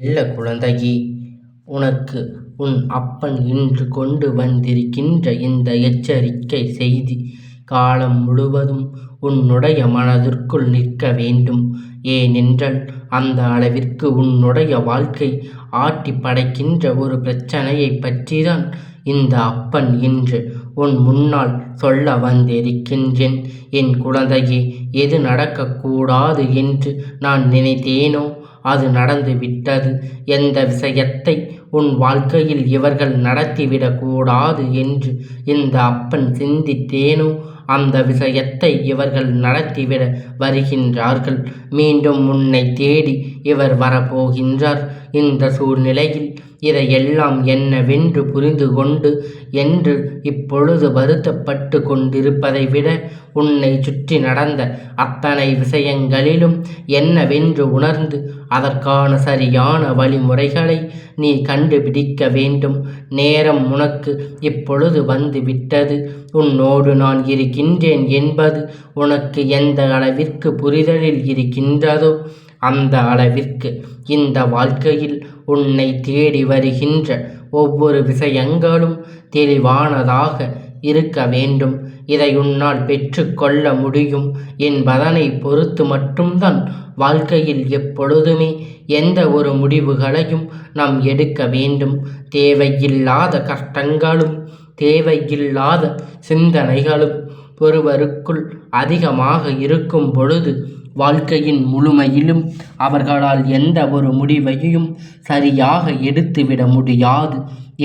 செல்ல குழந்தையே உனக்கு உன் அப்பன் இன்று கொண்டு வந்திருக்கின்ற இந்த எச்சரிக்கை செய்தி காலம் முழுவதும் உன்னுடைய மனதிற்குள் நிற்க வேண்டும். ஏனென்றால் அந்த அளவிற்கு உன்னுடைய வாழ்க்கை ஆட்டி படைக்கின்ற ஒரு பிரச்சனையை பற்றிதான் இந்த அப்பன் இன்று உன் முன்னால் சொல்ல வந்திருக்கின்றேன். என் குழந்தையே எது நடக்கக்கூடாது என்று நான் நினைத்தேனோ? அது நடந்து விட்டது. எந்த விஷயத்தை உன் வாழ்க்கையில் இவர்கள் நடத்திவிடக்கூடாது என்று இந்த அப்பன் சிந்தித்தேனோ? அந்த விஷயத்தை இவர்கள் நடத்திவிட வருகின்றார்கள். மீண்டும் உன்னை தேடி இவர் வரப்போகின்றார். இந்த சூழ்நிலையில் இதையெல்லாம் என்னவென்று புரிந்து கொண்டு என்று இப்பொழுது வருத்தப்பட்டு கொண்டிருப்பதை விட உன்னை சுற்றி நடந்த அத்தனை விஷயங்களிலும் என்னவென்று உணர்ந்து அதற்கான சரியான வழிமுறைகளை நீ கண்டுபிடிக்க வேண்டும். நேரம் உனக்கு இப்பொழுது வந்து விட்டது. உன்னோடு நான் இருக்கின்றேன் என்பது உனக்கு எந்த அளவிற்கு புரிதலில் இருக்கின்றதோ அந்த அளவிற்கு இந்த வாழ்க்கையில் உன்னை தேடி வருகின்ற ஒவ்வொரு விஷயங்களும் தெளிவானதாக இருக்க வேண்டும். இதை உன்னால் பெற்றுக்கொள்ள முடியும். என்பதனை பொறுத்து மட்டும்தான் வாழ்க்கையில் எப்பொழுதுமே எந்த ஒரு முடிவுகளையும் நாம் எடுக்க வேண்டும். தேவையில்லாத கஷ்டங்களும் தேவையில்லாத சிந்தனைகளும் ஒருவருக்குள் அதிகமாக இருக்கும் பொழுது வாழ்க்கையின் முழுமையிலும் அவர்களால் எந்த ஒரு முடிவையும் சரியாக எடுத்துவிட முடியாது.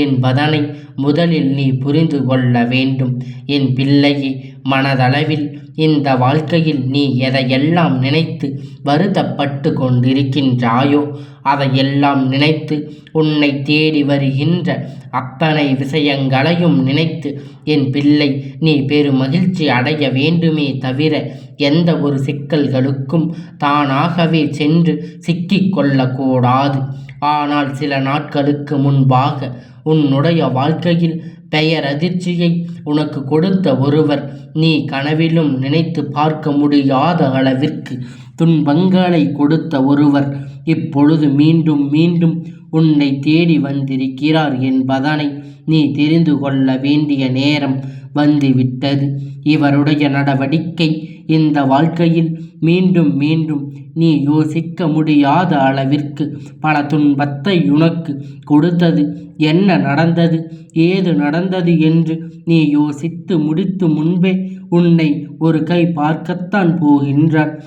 என்பதனை முதலில் நீ புரிந்து கொள்ள வேண்டும். என் பிள்ளையே மனதளவில் இந்த வாழ்க்கையில் நீ எதையெல்லாம் நினைத்து வருத்தப்பட்டு கொண்டிருக்கின்றாயோ அதையெல்லாம் நினைத்து உன்னை தேடி வருகின்ற அத்தனை விஷயங்களையும் நினைத்து என் பிள்ளை நீ பெரும் மகிழ்ச்சி அடைய வேண்டுமே தவிர எந்த ஒரு சிக்கல்களுக்கும் தானாகவே சென்று சிக்கிக்கொள்ளக்கூடாது ஆனால் சில நாட்களுக்கு முன்பாக உன்னுடைய வாழ்க்கையில் பெயர் அதிர்ச்சியை உனக்கு கொடுத்த ஒருவர் நீ கனவிலும் நினைத்து பார்க்க முடியாத அளவிற்கு துன்பங்களை கொடுத்த ஒருவர் இப்பொழுது மீண்டும் மீண்டும் உன்னை தேடி வந்திருக்கிறார் என்பதனை நீ தெரிந்து கொள்ள வேண்டிய நேரம் வந்துவிட்டது. இவருடைய நடவடிக்கை இந்த வாழ்க்கையில் மீண்டும் மீண்டும் நீ யோசிக்க முடியாத அளவிற்கு பல துன்பத்தை உனக்கு கொடுத்தது. என்ன நடந்தது? ஏது நடந்தது என்று நீ யோசித்து முடித்து முன்பே உன்னை ஒரு கை பார்க்கத்தான் போகின்றார்.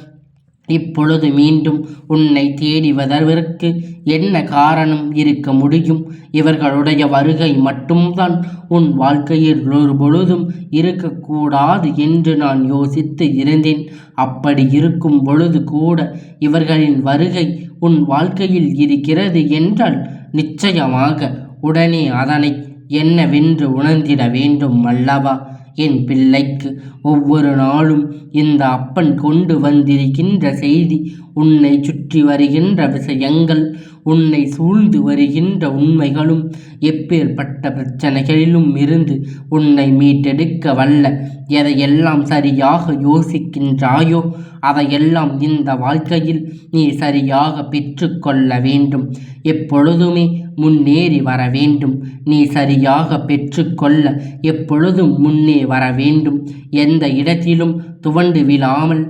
இப்பொழுது மீண்டும் உன்னை தேடி வருவதற்கு என்ன காரணம் இருக்க முடியும்? இவர்களுடைய வருகை மட்டும்தான் உன் வாழ்க்கையில் ஒரு பொழுதும் இருக்கக்கூடாது என்று நான் யோசித்து இருந்தேன். அப்படி இருக்கும் பொழுது கூட இவர்களின் வருகை உன் வாழ்க்கையில் இருக்கிறது என்றால் நிச்சயமாக உடனே அதனை என்னவென்று உணர்ந்திட வேண்டும் அல்லவா? என் பிள்ளைக்கு ஒவ்வொரு நாளும் இந்த அப்பன் கொண்டு வந்திருக்கின்ற செய்தி உன்னை சுற்றி வருகின்ற விஷயங்கள் உன்னை சூழ்ந்து வருகின்ற உண்மைகளும் எப்பேற்பட்ட பிரச்சனைகளிலும் இருந்து உன்னை மீட்டெடுக்க வல்ல. எதையெல்லாம் சரியாக யோசிக்கின்றாயோ அதையெல்லாம் இந்த வாழ்க்கையில் நீ சரியாக பெற்றுக்கொள்ள வேண்டும். எப்பொழுதுமே முன்னேறி வர வேண்டும். நீ சரியாக பெற்றுக்கொள்ள எப்பொழுதும் முன்னே வர வேண்டும். எந்த இடத்திலும் துவண்டு விழாமல்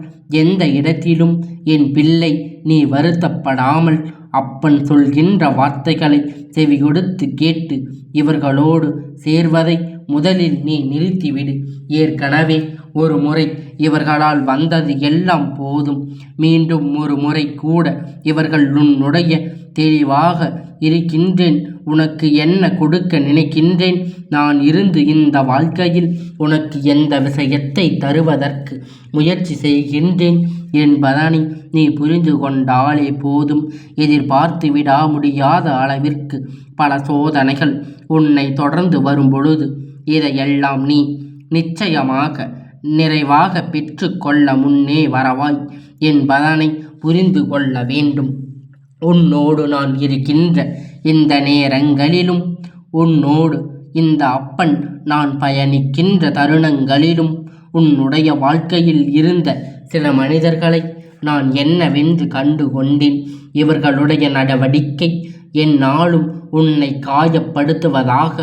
எந்த இடத்திலும் என் பிள்ளை நீ வருத்தப்படாமல் அப்பன் சொல்கின்ற வார்த்தைகளை செவிகொடுத்து கேட்டு இவர்களோடு சேர்வதை முதலில் நீ நிறுத்திவிடு. ஏற்கனவே ஒரு முறை இவர்களால் வந்தது எல்லாம் போதும். மீண்டும் ஒரு முறை கூட இவர்கள் உன்னுடைய தெளிவாக இருக்கின்றேன். உனக்கு என்ன கொடுக்க நினைக்கின்றேன்? நான் இருந்து இந்த வாழ்க்கையில் உனக்கு எந்த விஷயத்தை தருவதற்கு முயற்சி செய்கின்றேன் என்பதனை நீ புரிந்து கொண்டாலே போதும். எதிர்பார்த்து விடா முடியாத அளவிற்கு பல சோதனைகள் உன்னை தொடர்ந்து வரும் பொழுது இதையெல்லாம் நீ நிச்சயமாக நிறைவாக பெற்றுக்கொள்ள முன்னே வரவாய் என்பதனை புரிந்து கொள்ள வேண்டும். உன்னோடு நான் இருக்கின்ற இந்த நேரங்களிலும் உன்னோடு இந்த அப்பன் நான் பயணிக்கின்ற தருணங்களிலும் உன்னுடைய வாழ்க்கையில் இருந்த சில மனிதர்களை நான் என்னவென்று கண்டு கொண்டேன் இவர்களுடைய நடவடிக்கை என்னாலும் உன்னை காயப்படுத்துவதாக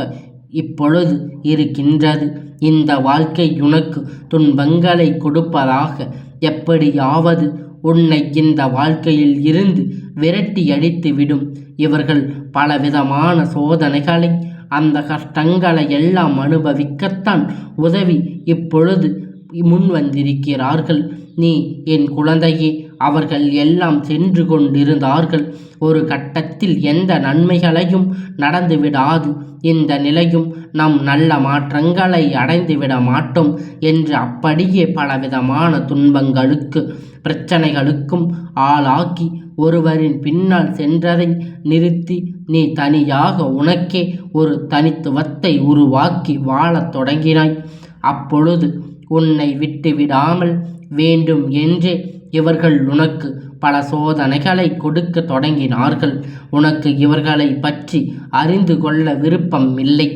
இப்பொழுது இருக்கின்றது. இந்த வாழ்க்கை உனக்கு துன்பங்களை கொடுப்பதாக எப்படியாவது உன்னை இந்த வாழ்க்கையில் இருந்து விரட்டியடித்து விடும். இவர்கள் பலவிதமான சோதனைகளை அந்த கஷ்டங்களை எல்லாம் அனுபவிக்கத்தான் உதவி இப்பொழுது முன் வந்திருக்கிறார்கள் நீ என் குழந்தையே அவர்கள் எல்லாம் சென்று கொண்டிருந்தார்கள். ஒரு கட்டத்தில் எந்த நன்மைகளையும் நடந்துவிடாது இந்த நிலையும் நம் நல்ல மாற்றங்களை அடைந்துவிட மாட்டோம் என்று அப்படியே பலவிதமான துன்பங்களுக்கு பிரச்சனைகளுக்கும் ஆளாக்கி ஒருவரின் பின்னால் சென்றதை நிறுத்தி நீ தனியாக உனக்கே ஒரு தனித்துவத்தை உருவாக்கி வாழத் தொடங்கினாய். அப்பொழுது உன்னை விட்டு விடாமல் வேண்டும் என்றே இவர்கள் உனக்கு பல சோதனைகளை கொடுக்க தொடங்கினார்கள். உனக்கு இவர்களை பற்றி அறிந்து கொள்ள விருப்பம் இல்லை.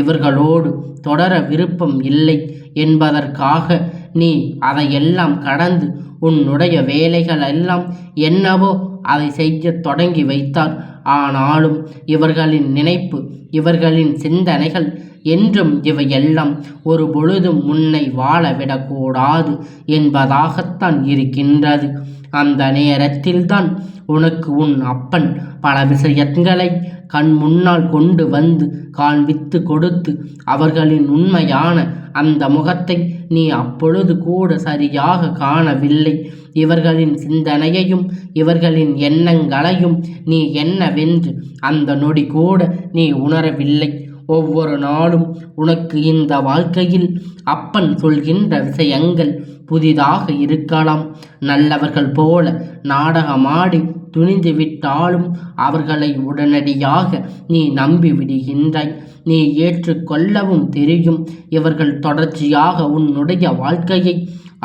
இவர்களோடு தொடர விருப்பம் இல்லை என்பதற்காக நீ அதையெல்லாம் கடந்து உன்னுடைய வேலைகள் எல்லாம் என்னவோ அதை செய்ய தொடங்கி வைத்தார். ஆனாலும் இவர்களின் நினைப்பு இவர்களின் சிந்தனைகள் என்றும் இவையெல்லாம் ஒரு பொழுதும் முன்னை வாழவிடக்கூடாது என்பதாகத்தான் இருக்கின்றது. அந்த நேரத்தில்தான் உனக்கு உன் அப்பன் பல விஷயங்களை கண் முன்னால் கொண்டு வந்து காண்பித்து கொடுத்து அவர்களின் உண்மையான அந்த முகத்தை நீ அப்பொழுது கூட சரியாக காணவில்லை. இவர்களின் சிந்தனையையும் இவர்களின் எண்ணங்களையும் நீ என்னவென்று அந்த நொடி கூட நீ உணரவில்லை. ஒவ்வொரு நாளும் உனக்கு இந்த வாழ்க்கையில் அப்பன் சொல்கின்ற விஷயங்கள் புதிதாக இருக்கலாம். நல்லவர்கள் போல நாடகமாடி துணிந்து விட்டாலும் அவர்களை உடனடியாக நீ நம்பி விடுகின்றாய். நீ ஏற்றுக்கொள்ளவும் தெரியும் இவர்கள் தொடர்ச்சியாக உன்னுடைய வாழ்க்கையை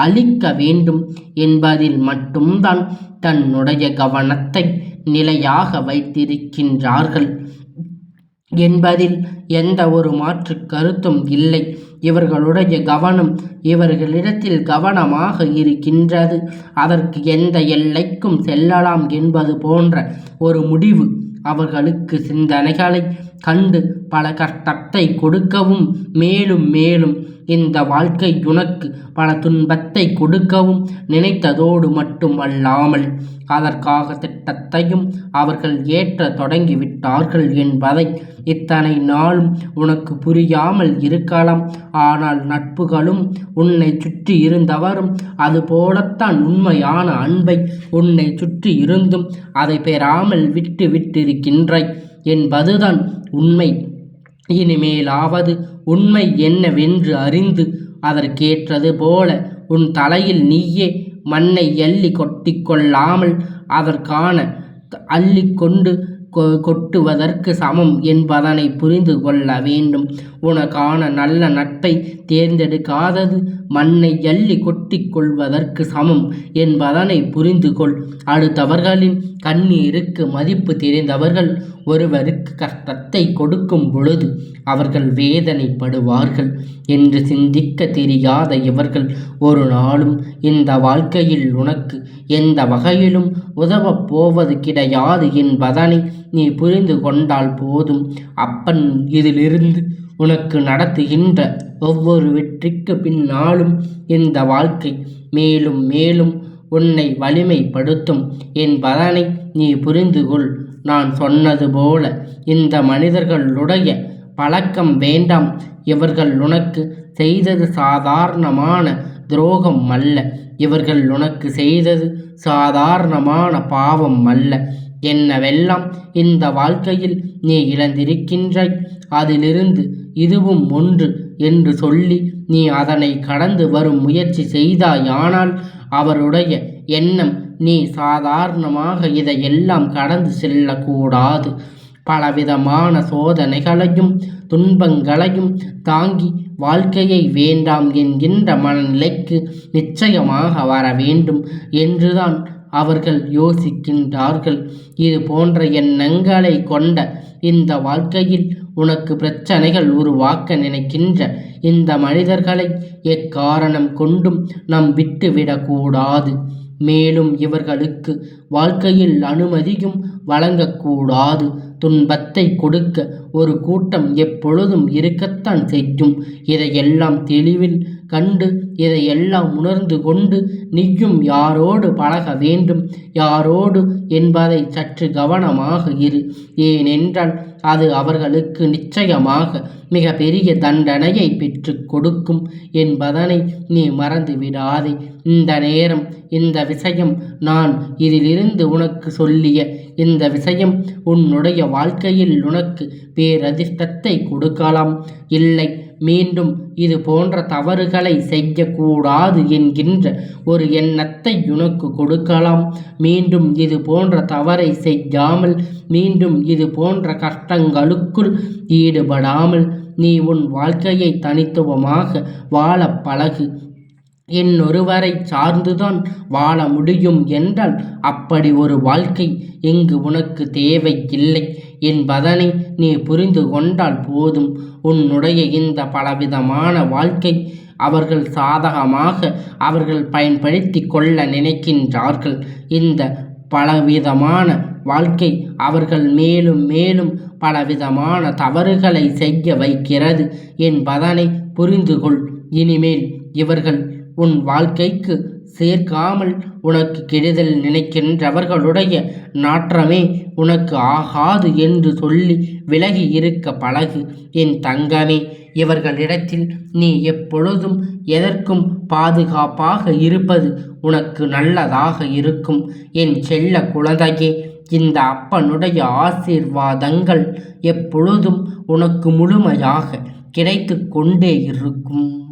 அழிக்க வேண்டும் என்பதில் மட்டும்தான் தன்னுடைய கவனத்தை நிலையாக வைத்திருக்கின்றார்கள். என்பதில் எந்த ஒரு மாற்று கருத்தும் இல்லை. இவர்களுடைய கவனம் இவர்களிடத்தில் கவனமாக இருக்கின்றது. அதற்கு எந்த எல்லைக்கும் செல்லலாம் என்பது போன்ற ஒரு முடிவு அவர்களுக்கு சிந்தனைகளை கண்டு பல கஷ்டத்தை கொடுக்கவும் மேலும் மேலும் இந்த வாழ்க்கை உனக்கு பல துன்பத்தை கொடுக்கவும் நினைத்ததோடு மட்டும் அல்லாமல் அதற்காக திட்டத்தையும் அவர்கள் ஏற்ற தொடங்கிவிட்டார்கள் என்பதை இத்தனை நாளும் உனக்கு புரியாமல் இருக்கலாம். ஆனால் நட்புகளும் உன்னை சுற்றி இருந்தவரும் அதுபோலத்தான் உண்மையான அன்பை உன்னை சுற்றி இருந்தும் அதை பெறாமல் விட்டு விட்டிருக்கின்றாய் என்பதுதான் உண்மை. இனிமேலாவது உண்மை என்னவென்று அறிந்து அதற்கேற்றது போல உன் தலையில் நீயே மண்ணை எள்ளி கொட்டிக்கொள்ளாமல் அதற்கான அள்ளிக்கொண்டு கொட்டுவதற்கு சமம் என்பதனை புரிந்து கொள்ள வேண்டும். உனக்கான நல்ல நட்பை தேர்ந்தெடுக்காதது மண்ணை அள்ளி கொட்டிக் கொள்வதற்கு சமம் என்பதனை புரிந்து கொள். அடுத்தவர்களின் கண்ணீருக்கு மதிப்பு தெரிந்தவர்கள் ஒருவருக்கு கஷ்டத்தை கொடுக்கும் பொழுது அவர்கள் வேதனைப்படுவார்கள் என்று சிந்திக்க தெரியாத இவர்கள் ஒரு நாளும் இந்த வாழ்க்கையில் உனக்கு எந்த வகையிலும் உதவப் போவது கிடையாது என்பதனை நீ புரிந்து கொண்டால் போதும். அப்பன் இதிலிருந்து உனக்கு நடத்துகின்ற ஒவ்வொரு வெற்றிக்கு பின்னாலும் இந்த வாழ்க்கை மேலும் மேலும் உன்னை வலிமைப்படுத்தும் என்பதனை நீ புரிந்து கொள். நான் சொன்னது போல இந்த மனிதர்களுடைய பழக்கம் வேண்டாம். இவர்கள் உனக்கு செய்தது சாதாரணமான துரோகம் அல்ல. இவர்கள் உனக்கு செய்தது சாதாரணமான பாவம் அல்ல. என்னவெல்லாம்? இந்த வாழ்க்கையில் நீ இழந்திருக்கின்றாய். அதிலிருந்து இதுவும் ஒன்று என்று சொல்லி நீ அதனை கடந்து வரும் முயற்சி செய்தாயானால் அவருடைய எண்ணம் நீ சாதாரணமாக இதையெல்லாம் கடந்து செல்லக்கூடாது. பலவிதமான சோதனைகளையும் துன்பங்களையும் தாங்கி வாழ்க்கையை வேண்டாம் என்கின்ற மனநிலைக்கு நிச்சயமாக வர வேண்டும் என்றுதான் அவர்கள் யோசிக்கின்றார்கள். இது போன்ற எண்ணங்களை கொண்ட இந்த வாழ்க்கையில் உனக்கு பிரச்சனைகள் உருவாக்க நினைக்கின்ற இந்த மனிதர்களை எக்காரணம் கொண்டும் நாம் விட்டுவிடக்கூடாது மேலும் இவர்களுக்கு வாழ்க்கையில் அனுமதியும் வழங்கக்கூடாது துன்பத்தை கொடுக்க ஒரு கூட்டம் எப்பொழுதும் இருக்கத்தான் செய்யும். இதையெல்லாம் தெளிவில் கண்டு இதையெல்லாம் உணர்ந்து கொண்டு நீயும் யாரோடு பழக வேண்டும்? யாரோடு என்பதை சற்று கவனமாக இரு. ஏனென்றால் அது அவர்களுக்கு நிச்சயமாக மிக பெரிய தண்டனையை பெற்று கொடுக்கும் என்பதனை நீ மறந்து விடாதே இந்த நேரம் இந்த விஷயம் நான் இதிலிருந்து உனக்கு சொல்லிய இந்த விஷயம் உன்னுடைய வாழ்க்கையில் உனக்கு பேரதிர்ஷ்டத்தை கொடுக்கலாம். இல்லை மீண்டும் இது போன்ற தவறுகளை செய்யக்கூடாது என்கின்ற ஒரு எண்ணத்தை உனக்கு கொடுக்கலாம். மீண்டும் இது போன்ற தவறை செய்யாமல் மீண்டும் இது போன்ற கஷ்டங்களுக்குள் ஈடுபடாமல் நீ உன் வாழ்க்கையை தனித்துவமாக வாழ பழகு. இன்னொருவரை சார்ந்துதான் வாழ முடியும் என்றால் அப்படி ஒரு வாழ்க்கை இங்கு உனக்கு தேவை இல்லை என்பதனை நீ புரிந்து கொண்டால் போதும். உன்னுடைய இந்த பலவிதமான வாழ்க்கை அவர்கள் சாதகமாக அவர்கள் பயன்படுத்தி கொள்ள நினைக்கின்றார்கள். இந்த பலவிதமான வாழ்க்கை அவர்கள் மேலும் மேலும் பலவிதமான தவறுகளை செய்ய வைக்கிறது என்பதனை புரிந்துகொள். இனிமேல் இவர்கள் உன் வாழ்க்கைக்கு சேர்க்காமல் உனக்கு கெடுதல் நினைக்கின்றவர்களுடைய நாற்றமே உனக்கு ஆகாது என்று சொல்லி விலகி இருக்க பழகு. என் தங்கமே இவர்களிடத்தில் நீ எப்பொழுதும் எதற்கும் பாதுகாப்பாக இருப்பது உனக்கு நல்லதாக இருக்கும். என் செல்ல குழந்தையே இந்த அப்பனுடைய ஆசீர்வாதங்கள் எப்பொழுதும் உனக்கு முழுமையாக கிடைத்து கொண்டே இருக்கும்.